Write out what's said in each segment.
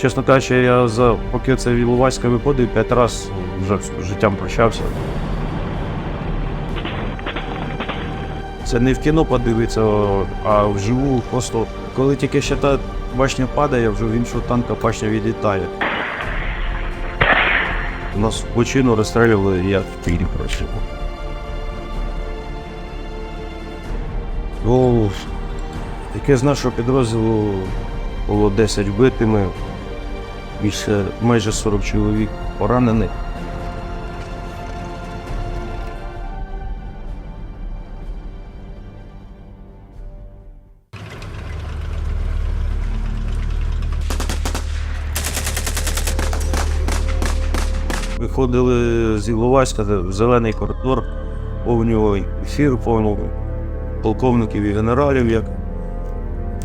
Чесно кажучи, я за поки це Іловайська виходив, п'ять разів вже з життям прощався. Це не в кіно подивитися, а вживу просто коли тільки ще та башня падає, вже в іншого танка башня відлітає. Нас в почину розстрілювали, і я в коротше. Ну, яке з нашого підрозділу було 10 вбитими, більше майже 40 чоловік поранених. Виходили з Іловайська в зелений коридор, повний ефір, повний полковників і генералів, як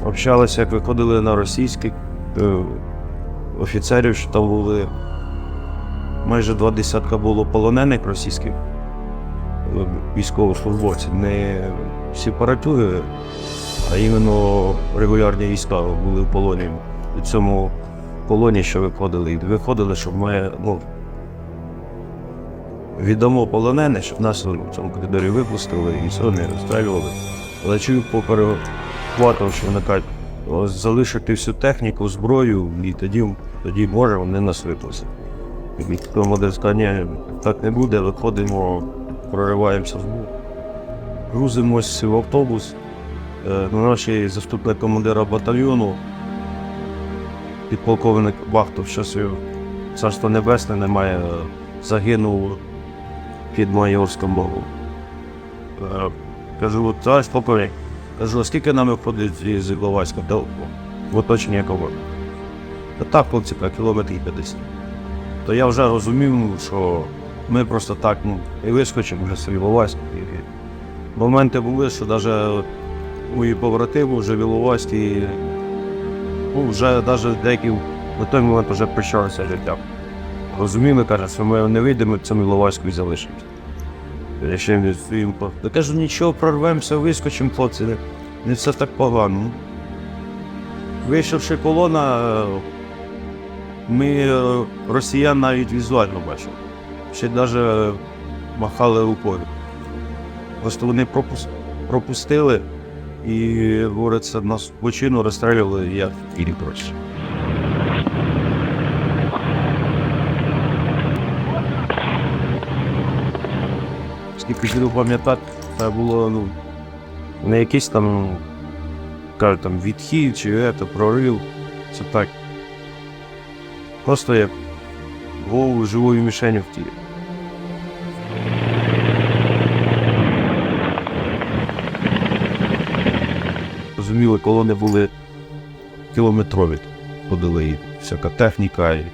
общалися, як виходили на російських е, офіцерів, що там були майже два десятка було полонених російських е, військовослужбовців, не сепаратюги, а іменно регулярні війська були в полоні. У цьому полоні, що виходили, і виходили, щоб ми ну, віддамо полонених, щоб нас в цьому коридорі випустили і все, не розстрілювали. Але чую по перехвату, що «О, залишити всю техніку, зброю, і тоді, тоді може вони нас випустять. Тому десь так не буде, виходимо, прориваємося в бок. Грузимось в автобус. Е, На нашій заступник командира батальйону, підполковник Бахтов, його царство небесне немає, е, загинув під Майорськом Богу. Е, Кажу, товариш полковник, кажу, скільки нам виходить із Іловайська до в оточення якого? Та так, хлопці, кілометрів 50. То я вже розумів, що ми просто так ну, і вискочимо вже з Іловайська. Моменти були, що навіть мої побратими вже в Іловайській, ну, вже навіть деякі на той момент вже прощалися життям. Розуміли, каже, що ми не вийдемо, цьому Іловайську і залишимося. Я ще не по. Та кажу, нічого, прорвемося, вискочимо, хлопці, не, все так погано. Вийшовши колона, ми е, росіян навіть візуально бачили. Ще навіть махали рукою. Просто вони пропус- пропустили і, говориться, нас почину розстрілювали, і я в тілі коротше. Скільки буду пам'ятати, це було ну, не якийсь там, кажуть, там відхід чи ето, прорив. Це так. Просто як голову живою мішенью в тілі. Розуміли, колони були кілометрові. Ходили і всяка техніка. І...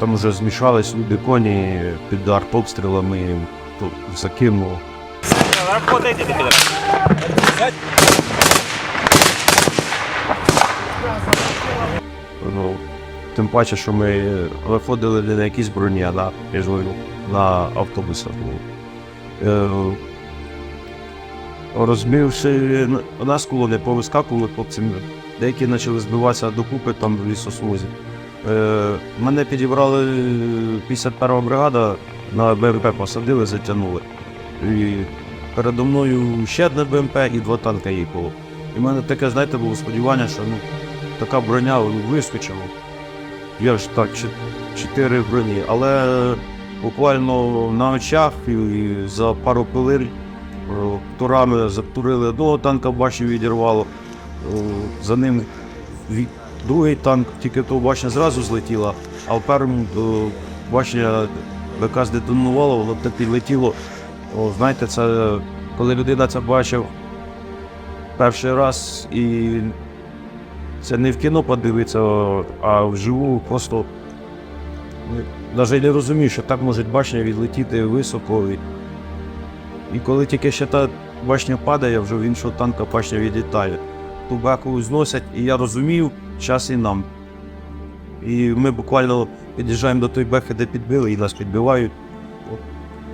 Там вже змішались люди коні під артобстрілами, то закинуло. Ну, тим паче, що ми виходили не на якісь броні, а на, на автобусах. Ну, е, розбивши у нас колони повискакували хлопці, деякі почали збиватися докупи там в лісосмузі. Е, мене підібрали 51 бригада, на БМП посадили, затягнули. І передо мною ще одне БМП і два танки їхало. І в мене таке, знаєте, було сподівання, що ну, така броня вискочила. Я ж так, чотири броні, але буквально на очах і, за пару пилир е, турами затурили одного танка, бачив, відірвало. Е, За ним другий танк, тільки то башня зразу злетіла, а в першому то башня БК здетонувала, воно так підлетіло. О, знаєте, це коли людина це бачив перший раз і це не в кіно подивиться, а вживу просто навіть не розумію, що так може башня відлетіти високо. І коли тільки ще та башня падає, вже в іншого танка башня відлітає. Ту беку зносять, і я розумів, час і нам. І ми буквально під'їжджаємо до той бехи, де підбили, і нас підбивають.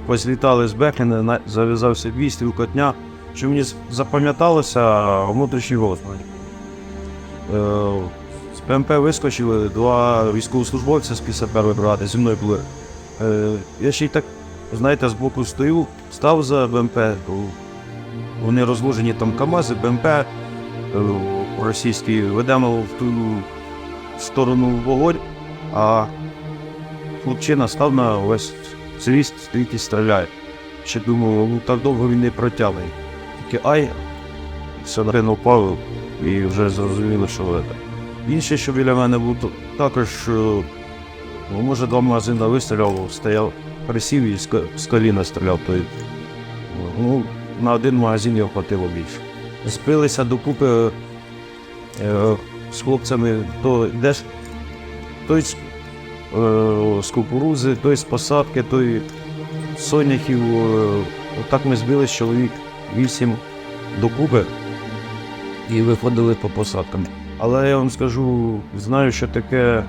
Позлітали з бехи, зав'язався бій, стрілкотня. Що мені запам'яталося внутрішній мені. Е, ПМП вискочили, два військовослужбовця з 51-ї бригади зі мною були. Е, я ще й так, знаєте, збоку стою, став за БМП. Вони розложені там КАМАЗи, БМП російські, ведемо в ту сторону вогонь, а хлопчина став на весь зріст, стоїть і стріляє. Ще думав, ну так довго він не протягне. Тільки ай, все на впав і вже зрозуміло, що це. Інше, що біля мене був, також, е, ну, може, два магазини вистріляв, стояв, присів і з коліна стріляв. То, ну, на один магазин його хватило більше. Спилися докупи е, з хлопцями, то йдеш, той з, е, з кукурузи, той з посадки, той з соняхів. Е, отак ми збились чоловік вісім докупи і виходили по посадкам. Але я вам скажу, знаю, що таке,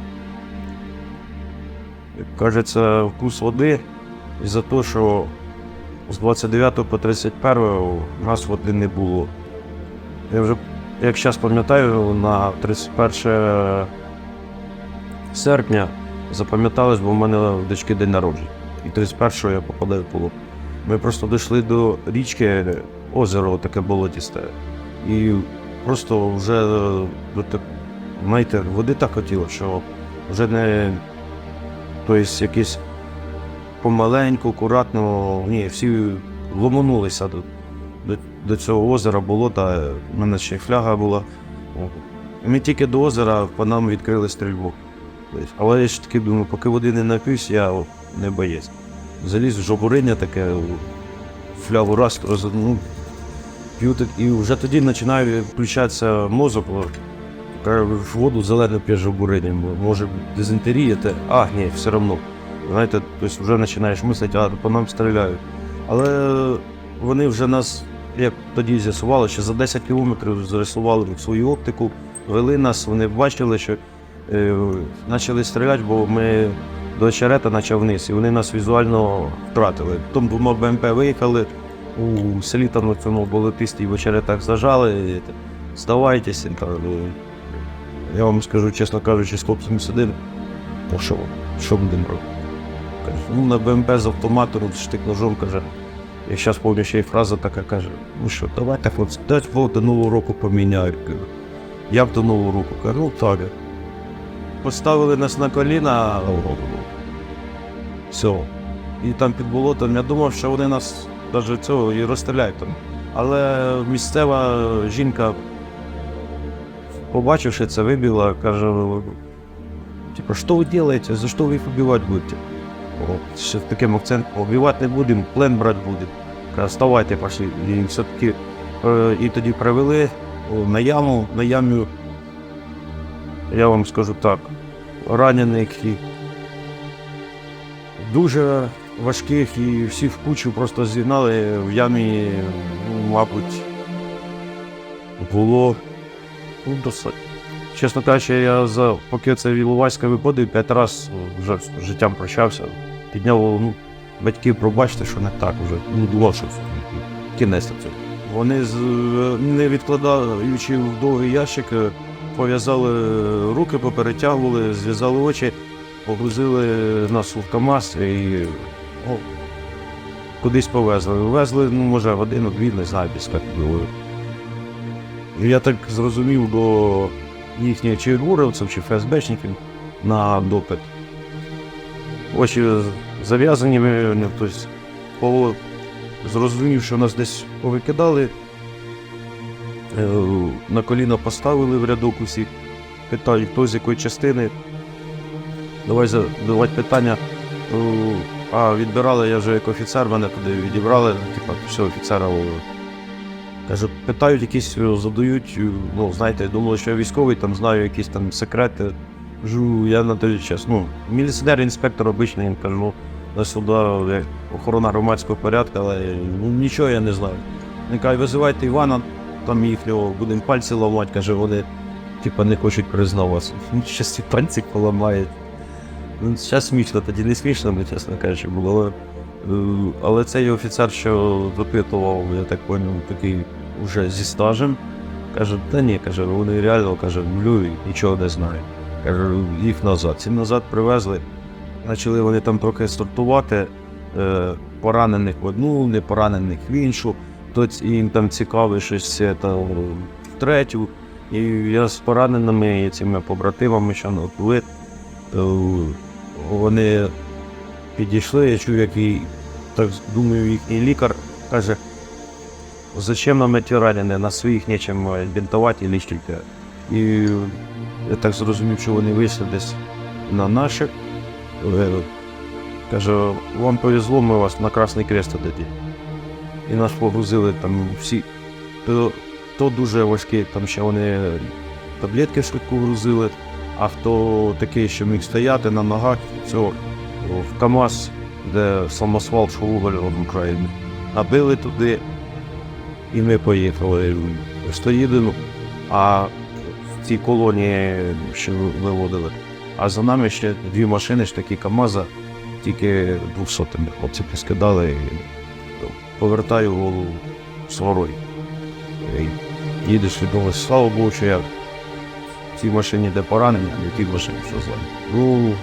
як кажеться, вкус води із-за того, що з 29 по 31 у нас води не було. Я вже, як зараз пам'ятаю, на 31 серпня запам'яталось, бо в мене в дочки день народження. І 31-го я попадаю в полон. Ми просто дійшли до річки, озеро таке болотісте. І просто вже е, знаєте, води так хотіло, що вже не тобто якісь помаленьку, акуратно, ні, всі ломанулися до, до, цього озера, болота, в мене ще й фляга була. Ми тільки до озера по нам відкрили стрільбу. Тобто, Але я ж таки думаю, поки води не напився, я не боєць. Заліз в жобуриння таке, флягу раз, ну, п'ю і вже тоді починає включатися мозок. воду зелену п'єш жобуриння, може дизентерія, те, а, ні, все одно. Знаєте, тобто вже починаєш мислити, а по нам стріляють. Але вони вже нас, як тоді з'ясували, що за 10 кілометрів зарисували свою оптику, вели нас, вони бачили, що е, почали стріляти, бо ми до очерета почав вниз, і вони нас візуально втратили. Потім двома БМП виїхали, у селі там цьому болотисті в очеретах зажали, здавайтеся. Ну, я вам скажу, чесно кажучи, з хлопцями сидимо. Ну що, що будемо робити? Ну на БМП з автоматом, штик ножом каже. Я зараз пам'ятаю ще й фраза така каже, ну що, давайте хлопці, дать Бог до Нового року поміняють. Кажу, Як до Нового року? Кажу, ну так. Поставили нас на коліна. Все. І там під болотом я думав, що вони нас навіть цього і розстріляють там. Але місцева жінка, побачивши це, вибігла, каже, типа, що ви робите, за що ви їх вбивати будете? Ще з таким акцентом, убивати не будемо, плен брати будемо. Вставайте, пошли. І все-таки е, і тоді привели на яму, на ямі, я вам скажу так, ранених і дуже важких і всі в кучу просто зігнали в ямі, ну, мабуть, було ну, досить. Чесно кажучи, я за поки це Іловайська виходив, п'ять разів вже з життям прощався. Підняв ну, батьків, пробачте, що не так вже. Ну, що кінець цього. Вони не відкладаючи в довгий ящик, е, пов'язали руки, поперетягували, зв'язали очі, погрузили нас в КАМАЗ і о, кудись повезли. Везли, ну, може, годину-дві, не знаю, десь як було. Я так зрозумів до їхніх чи ГУРовців, чи ФСБшників на допит. Очі зав'язані, тобто, зрозумів, що нас десь повикидали, е, на коліна поставили в рядок усі, питають, хто з якої частини. Давай задавати питання. Е, А відбирали я вже як офіцер, мене туди відібрали, типу, все, офіцера. О, Кажу, питають якісь, е, задають, е, ну, знаєте, я думали, що я військовий, там знаю якісь там секрети. Кажу, я на той час. Ну, міліціонер, інспектор обичний, кажу, ну, на сюди як охорона громадського порядку, але ну, нічого я не знаю. Він каже, визивайте Івана, там їхнього, будемо пальці ламати, каже, вони типа не хочуть признаватися. Щас ці пальці поламають. Ну, зараз смішно, тоді не смішно, бо, чесно кажучи, було. Е, але цей офіцер, що допитував, я так поняв, такий вже зі стажем. Каже, та ні, каже, вони реально каже, млюють, нічого не знають. Каже, їх назад. Ці назад привезли. Почали вони там трохи сортувати е, поранених в одну, не поранених в іншу. Хтось їм там цікавий щось це, та, в третю. І я з пораненими і цими побратимами, що ну, були, то вони підійшли, я чув, який, так думаю, їхній лікар каже, зачем нам эти ранені, на своїх нічим е, бінтувати і лічити. І я так зрозумів, що вони вийшли десь на наших. Е, Каже, вам повезло, ми вас на Красний Крест дадим. І нас погрузили там всі. То, то дуже важкі, там ще вони таблетки швидко грузили, а хто такий, що міг стояти на ногах, цього в КАМАЗ, де самосвал Шоуголь в Україні. Набили туди, і ми поїхали. Стоїдемо, а в цій колонії ще виводили. А за нами ще дві машини, ж такі КАМАЗа, тільки двохсотими хлопці поскидали. Повертаю голову сворой. І Їдеш відомо, слава Богу, що я в цій машині де поранення, а в тій машині, що зла. Ну,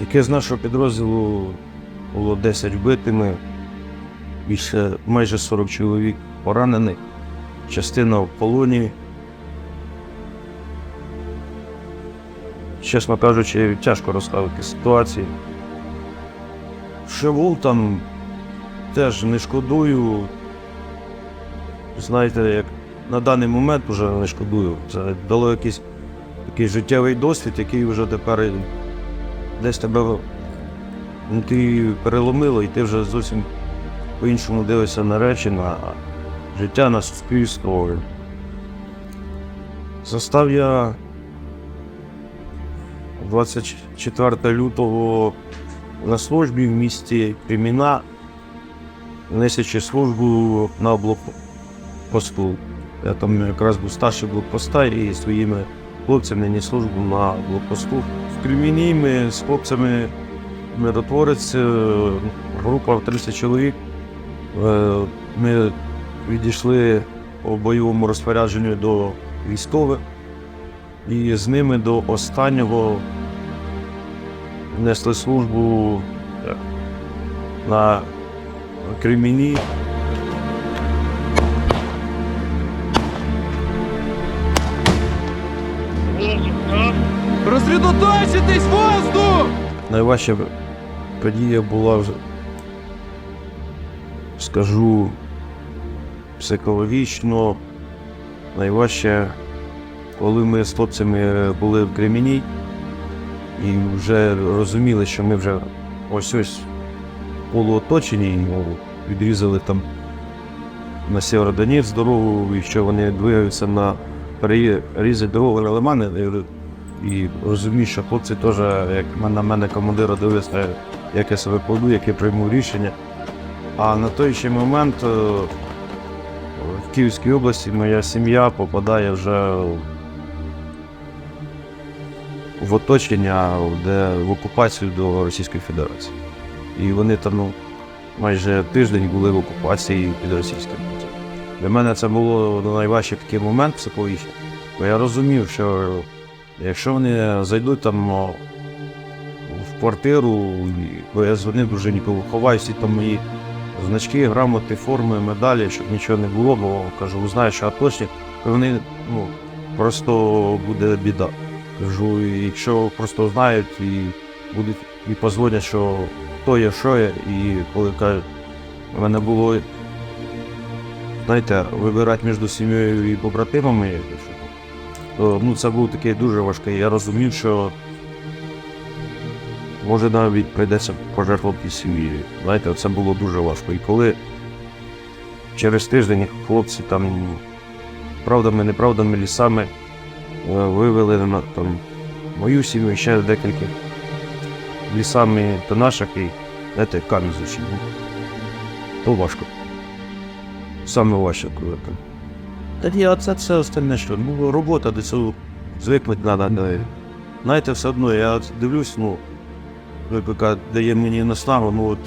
яке з нашого підрозділу було 10 вбитими, більше майже 40 чоловік поранених, частина в полоні. Чесно кажучи, тяжко розставити ситуації. Шевул там теж не шкодую. Знаєте, як на даний момент вже не шкодую. Це дало якийсь такий життєвий досвід, який вже тепер десь тебе ти переломило, і ти вже зовсім по-іншому дивишся на речі, на життя, на суспільство. Застав я 24 лютого на службі в місті Креміна, несячи службу на блокпосту. Я там якраз був старший блокпоста і своїми хлопцями ніс службу на блокпосту. В Креміні ми з хлопцями миротворець, е, група в 30 чоловік. Е, Ми відійшли по бойовому розпорядженню до військових і з ними до останнього несли службу на Креміні. Розсредоточитись воздух! Найважча подія була скажу, психологічно. Найважче, коли ми з хлопцями були в Креміні і вже розуміли, що ми вже ось ось полуоточені, ну, відрізали там на Сєвєродонецьк дорогу, і що вони двигаються на перерізати дорогу на Лимани. І розумію, що хлопці теж, як на мене командира дивиться, як я себе поведу, яке прийму рішення. А на той ще момент е, в Київській області моя сім'я попадає вже в оточення, де в окупацію до Російської Федерації. І вони там ну, майже тиждень були в окупації під російським. Для мене це було найважчий такий момент психологічний, бо я розумів, що Якщо вони зайдуть там в квартиру, бо я дзвонив дружині, кажу, ховай всі там мої значки, грамоти, форми, медалі, щоб нічого не було, бо кажу, узнаю, що аточник, то вони ну, просто буде біда. Кажу, якщо просто знають і будуть і позвонять, що хто є, що є, і коли кажуть, в мене було, знаєте, вибирати між сім'єю і побратимами, то, ну, це був такий дуже важкий. Я розумів, що може навіть прийдеться пожертвувати сім'єю. Знаєте, це було дуже важко. І коли через тиждень хлопці там правдами, неправдами, лісами е, вивели на там, мою сім'ю, ще декілька лісами та наших, і знаєте, камінь зусім. То важко. Саме важче, коли так. Та ні, а це все остальне, що ну, робота до цього звикнути треба. Знаєте, все одно, я дивлюсь, ну, ВПК дає мені наснагу, ну от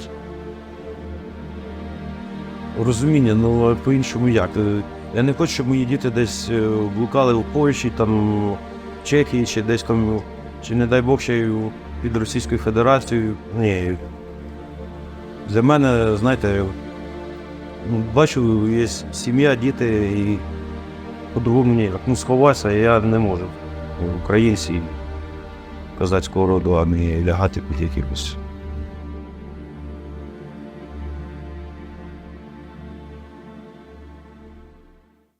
розуміння, ну по-іншому як. Е, Я не хочу, щоб мої діти десь е, блукали у Польщі, там, в Чехії, чи десь там, чи не дай Бог, ще під Російською Федерацією. Ні. Для мене, знаєте, ну, бачу, є сім'я, діти, і по-другому ніяк. Ну, сховатися я не можу. Українці козацького роду, а не лягати під якимось